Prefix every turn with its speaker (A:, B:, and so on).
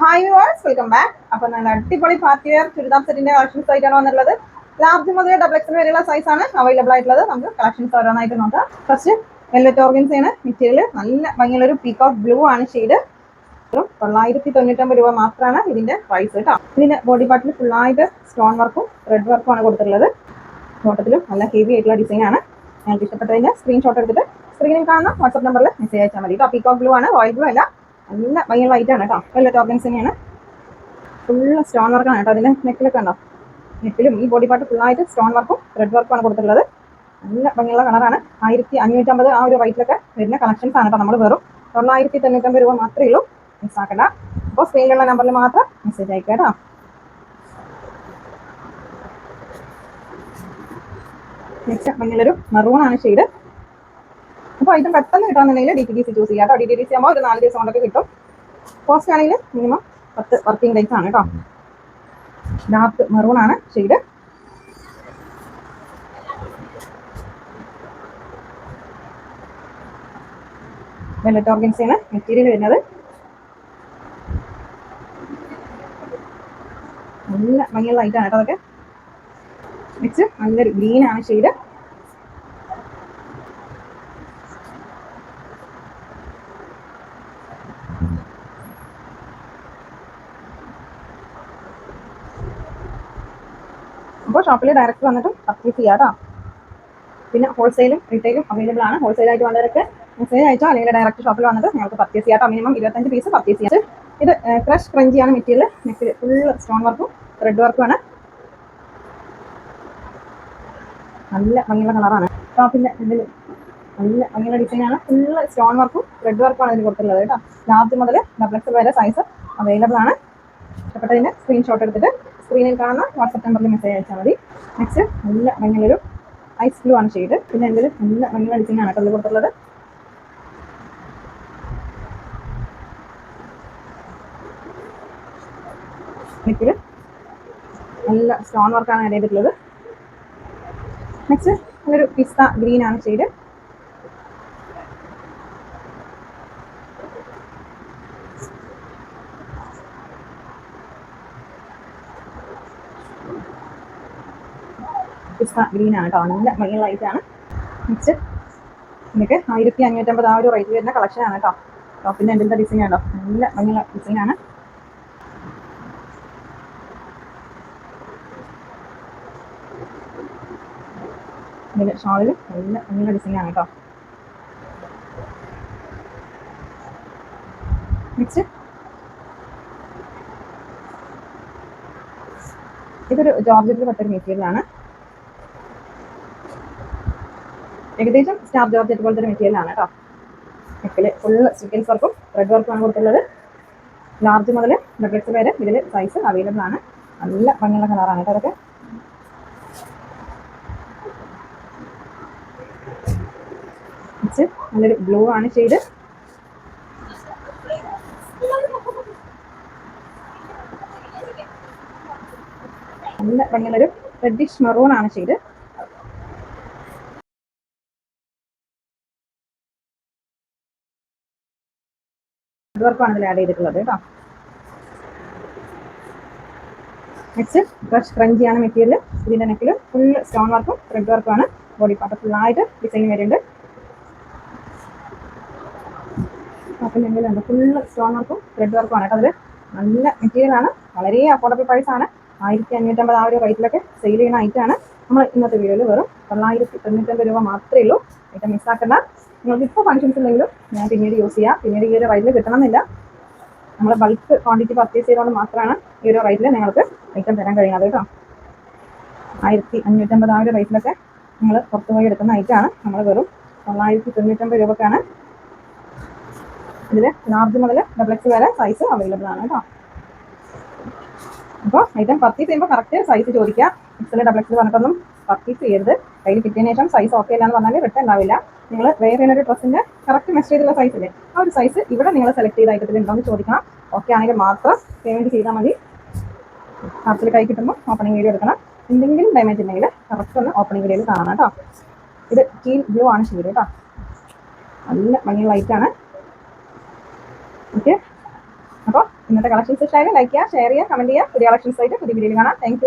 A: Hi viewers welcome back അപ്പൊ നല്ല അടിപൊളി പാർട്ടി വെയർ ചുരിദാർ സെറ്റിന്റെ കളക്ഷൻസ് ആയിട്ടാണ് വന്നിട്ടുള്ളത്. ലാർജ് മുതൽ ഡബിൾ എക്സിന് വരെയുള്ള സൈസ് ആണ് അവൈലബിൾ ആയിട്ടുള്ളത്. നമുക്ക് കളക്ഷൻസ് ഓരോന്നായിട്ട് നോക്കാം. ഫസ്റ്റ് വെല്ലറ്റ് ഓർഗൻസ് ആണ്. മെറ്റീരിയൽ നല്ല ഭംഗിയുള്ള ഒരു പീക്ക് ഓഫ് ബ്ലൂ ആണ് ഷെയ്ഡ് തൊള്ളായിരത്തി തൊണ്ണൂറ്റൊമ്പത് രൂപ മാത്രമാണ് ഇതിന്റെ പ്രൈസ് കേട്ടോ. ഇതിന്റെ ബോഡി പാർട്ടിൽ ഫുള്ളായിട്ട് സ്റ്റോൺ വർക്കും റെഡ് വർക്കും ആണ് കൊടുത്തിട്ടുള്ളത്. നോട്ടത്തിലും നല്ല ഹെവി ആയിട്ടുള്ള ഡിസൈൻ ആണ്. ഞങ്ങൾക്ക് ഇഷ്ടപ്പെട്ടതിന്റെ സ്ക്രീൻഷോട്ട് എടുത്തിട്ട് സ്ക്രീനിൽ കാണുന്ന വാട്സ്ആപ്പ് നമ്പറിൽ മെസ്സേജ് അയച്ചാൽ മതി. കേട്ടോ പീക്കോക്ക് ബ്ലൂ ആണ്. റോയൽ ബ്ലൂ അല്ല. നല്ല ഭയങ്കര വൈറ്റ് ആണ് കേട്ടോ. വെല്ലറ്റ് ഓർഗൻസ് തന്നെയാണ്. ഫുള്ള് സ്റ്റോൺ വർക്കാണ് കേട്ടോ അതിന്റെ നെക്കിലൊക്കെ ഉണ്ടോ? നെക്കിലും ഈ ബോഡി പാർട്ട് ഫുള്ളായിട്ട് സ്റ്റോൺ വർക്കും റെഡ് വർക്കും ആണ് കൊടുത്തിട്ടുള്ളത്. നല്ല ഭംഗിയുള്ള കളറാണ് ആയിരത്തി അഞ്ഞൂറ്റമ്പത് ആ ഒരു റേറ്റിലൊക്കെ വരുന്ന കളക്ഷൻസ് ആണ് കേട്ടോ നമ്മൾ വെറും തൊള്ളായിരത്തി തൊണ്ണൂറ്റമ്പത് രൂപ മാത്രമേ ഉള്ളൂ. മിസ് ആക്കണ്ട. അപ്പോൾ സ്ക്രീനിലുള്ള നമ്പറിൽ മാത്രം മെസ്സേജ് അയക്കുക കേട്ടോ. നെക്സ്റ്റ് ഭംഗിയുള്ളൊരു ആണ് ഷെയ്ഡ് അപ്പോൾ ഐറ്റം പെട്ടെന്ന് കിട്ടണമെന്നുണ്ടെങ്കിൽ D T D C choose ചെയ്യാം കേട്ടോ. ഡി ടി ഡി സി ആകുമ്പോൾ ഒരു നാല് ദിവസം കൊണ്ടൊക്കെ കിട്ടും. കോസ്റ്റ് ആണെങ്കിൽ മിനിമം പത്ത് വർക്കിംഗ് ഡേയ്സ് ആണ് കേട്ടോ. ഡാർക്ക് മെറൂൺ ആണ് ഷെയ്ഡ് വെല്ലറ്റ് ഓർഗൻസിയാണ് മെറ്റീരിയൽ വരുന്നത്. നല്ല ഭംഗിയുള്ള ആണ് കേട്ടോ അതൊക്കെ. നെക്സ്റ്റ് നല്ലൊരു ആണ് ഷെയ്ഡ് അപ്പോൾ ഷോപ്പിൽ ഡയറക്റ്റ് വന്നിട്ട് പർച്ചേസ് ചെയ്യാം കേട്ടോ പിന്നെ ഹോൾസെയിലും റീറ്റെയിലും അവൈലബിൾ ആണ്. ഹോൾസെയിൽ ആയിട്ട് വേണ്ടവരൊക്കെ മെസ്സേജ് അയച്ചോ? അല്ലെങ്കിൽ ഡയറക്റ്റ് ഷോപ്പിൽ വന്നിട്ട് നിങ്ങൾക്ക് പർച്ചേസ് ചെയ്യാം കേട്ടോ മിനിമം ഇരുപത്തഞ്ച് പീസ് പർച്ചേസ് ചെയ്യാം. ഇത് ക്രഷ് ക്രഞ്ചിയാണ് മെറ്റീരിയൽ നെക്കിൽ ഫുൾ സ്റ്റോൺ വർക്കും ത്രെഡ് വർക്കും ആണ്. നല്ല ഭംഗിയുള്ള കളറാണ് ടോപ്പിന്റെ ഇതിൽ നല്ല ഭംഗിയുള്ള ഡിസൈനാണ് ഫുള്ള് സ്റ്റോൺ വർക്കും ത്രെഡ് വർക്കും ആണ് ഇതിന് കൊടുത്തിട്ടുള്ളത് കേട്ടോ ലാർജ് മുതൽ ഡബിൾ എക്സ് വരെ സൈസ് അവൈലബിൾ ആണ്. ഇഷ്ടപ്പെട്ടതിന്റെ സ്ക്രീൻഷോട്ട് എടുത്തിട്ട് സ്ക്രീനിൽ കാണുന്ന വാട്സപ്പ് നമ്പറിൽ മെസ്സേജ് അയച്ചാൽ മതി. നെക്സ്റ്റ് നല്ല ഭയങ്കര ഐസ് ബ്ലൂ ആണ് ഷെയ്ഡ് പിന്നെ ഇതിൽ നല്ല ഭംഗിയുള്ള ഡിസൈൻ കല്ല് കൊടുത്തുള്ളത് നെക്കിൽ നല്ല സ്റ്റോൺ വർക്കാണ് ആഡ് ചെയ്തിട്ടുള്ളത്. നെക്സ്റ്റ് നല്ലൊരു പിസ്ത ഗ്രീൻ ആണ് ഷെയ്ഡ് പിസ്ത ഗ്രീൻ ആണ്. കേട്ടോ നല്ല മഞ്ഞ ലൈറ്റ് ആണ്. നെക്സ്റ്റ് നിങ്ങൾക്ക് ആയിരത്തി അഞ്ഞൂറ്റമ്പത് ആ ഒരു റേറ്റ് വരുന്ന കളക്ഷൻ ആണ് കേട്ടോ ടോപ്പിന്റെ എന്തിന്റെ ഡിസൈൻ ആണോ നല്ല ഭംഗിയുള്ള ഡിസൈൻ ആണ്. ഇതിൽ ഷോളിൽ നല്ല ഭംഗിയുള്ള ഡിസൈൻ ആണ് കേട്ടോ ഇതൊരു ജോർജറ്റിൽ പെട്ടൊരു മെറ്റീരിയൽ ആണ് ഏകദേശം സ്റ്റാഫ് ജോർജറ്റ് പോലത്തെ ഒരു മെറ്റീരിയൽ ആണ് കേട്ടോ. നെക്കിൽ ഫുള്ള് സ്റ്റിക്കൻസ് വർക്കും ത്രെഡ് വർക്കും ആണ് കൊടുത്തുള്ളത് ലാർജ് മുതൽ ഡബിൾ വരെ ഇതിൽ സൈസ് അവൈലബിൾ ആണ്. നല്ല ഭംഗിയുള്ള കളറാണ് കേട്ടോ അതൊക്കെ. നല്ലൊരു ബ്ലൂ ആണ് ചെയ്ത് നല്ല ഭംഗിയുള്ളൊരു റെഡിഷ് മെറൂൺ ആണ് ഷെയ്ഡ് വർക്കാണ് അതിൽ ആഡ് ചെയ്തിട്ടുള്ളത് കേട്ടോ നെക്സ്റ്റ് ക്രഞ്ചി ആണ് മെറ്റീരിയൽ ഇതിന്റെ നെക്കിൽ ഫുൾ സ്റ്റോൺ വർക്കും ത്രെഡ് വർക്കും ആണ്. ബോഡി പാർട്ട് ആയിട്ട് ഡിസൈൻ വരുന്നുണ്ട്. ഫുൾ സ്റ്റോൺ വർക്കും ത്രെഡ് വർക്കും ആണ് കേട്ടോ അതിൽ നല്ല മെറ്റീരിയൽ ആണ്. വളരെ അഫോർഡബിൾ പ്രൈസ് ആണ്. ആയിരത്തി അഞ്ഞൂറ്റമ്പത് ആ ഒരു റേറ്റിലൊക്കെ സെയിൽ ചെയ്യുന്ന ഐറ്റമാണ് നമ്മൾ ഇന്നത്തെ വീഡിയോയിൽ വെറും തൊള്ളായിരത്തി തൊണ്ണൂറ്റമ്പത് രൂപ മാത്രമേ ഉള്ളൂ. ഐറ്റം മിസ്സാക്കണ്ട നിങ്ങൾക്ക് ഇപ്പോൾ ഫങ്ഷൻസ് ഉണ്ടെങ്കിലും ഞാൻ പിന്നീട് യൂസ് ചെയ്യാം. പിന്നീട് ഈ ഒരു റൈറ്റിൽ കിട്ടണമെന്നില്ല. നമ്മൾ ബൾക്ക് ക്വാണ്ടിറ്റി പർച്ചേസ് ചെയ്തുകൊണ്ട് മാത്രമാണ് ഈ ഒരു റൈറ്റിൽ നിങ്ങൾക്ക് ഐറ്റം തരാൻ കഴിയുന്നത് കേട്ടോ. ആയിരത്തി അഞ്ഞൂറ്റമ്പത് ആ ഒരു റേറ്റിലൊക്കെ നിങ്ങൾ പുറത്തു പോയി എടുക്കുന്ന ഐറ്റമാണ് നമ്മൾ വെറും തൊള്ളായിരത്തി തൊണ്ണൂറ്റമ്പത് രൂപക്കാണ്. ഇതിൽ ലാർജ് മുതൽ ഡബിൾ എക്സ് വരെ സൈസ് അവൈലബിൾ ആണ് കേട്ടോ. അപ്പോൾ ഐറ്റം പർച്ചേസ് ചെയ്യുമ്പോൾ കറക്റ്റ് സൈസ് ചോദിക്കുക എക്സിൽ ഡബിൾ എക്സ് പറഞ്ഞിട്ടൊന്നും പർച്ചേസ് ചെയ്യരുത്. കയ്യിൽ കിട്ടിയതിന് ശേഷം സൈസ് ഓക്കെ അല്ല എന്ന് പറഞ്ഞാൽ റിട്ടേൺ ഉണ്ടാവില്ല നിങ്ങൾ വേറെ ഒരു ഡ്രസ്സിന്റെ കറക്റ്റ് മെഷർ ചെയ്തുള്ള അല്ലേ ആ ഒരു സൈസ് ഇവിടെ നിങ്ങൾ സെലക്ട് ചെയ്ത ഐറ്റത്തിൽ ഉണ്ടോ എന്ന് ചോദിക്കണം. ഓക്കെ ആണെങ്കിൽ മാത്രം പേയ്മെന്റ് ചെയ്താൽ മതി. പാർസൽ കൈ കിട്ടുമ്പോൾ ഓപ്പണിംഗ് വീഡിയോ എടുക്കണം. എന്തെങ്കിലും ഡാമേജ് ഉണ്ടെങ്കിൽ കറക്റ്റ് ഒന്ന് ഓപ്പണിംഗ് വീഡിയോയിൽ കാണാം കേട്ടോ ഇത് കീൽ ബ്ലൂ ആണ് ഷെയ്ഡ് കേട്ടോ നല്ല ഭംഗിയുള്ള ലൈറ്റ് ആണ്. ഓക്കെ അപ്പോൾ ഇന്നത്തെ കളക്ഷൻസ് ഇഷ്ടമായാലും ലൈക്ക് ചെയ്യുക ഷെയർ ചെയ്യുക കമന്റ് ചെയ്യുക. പുതിയ കളക്ഷൻസ് ആയിട്ട് പുതിയ വീഡിയോയിൽ കാണാം. താങ്ക്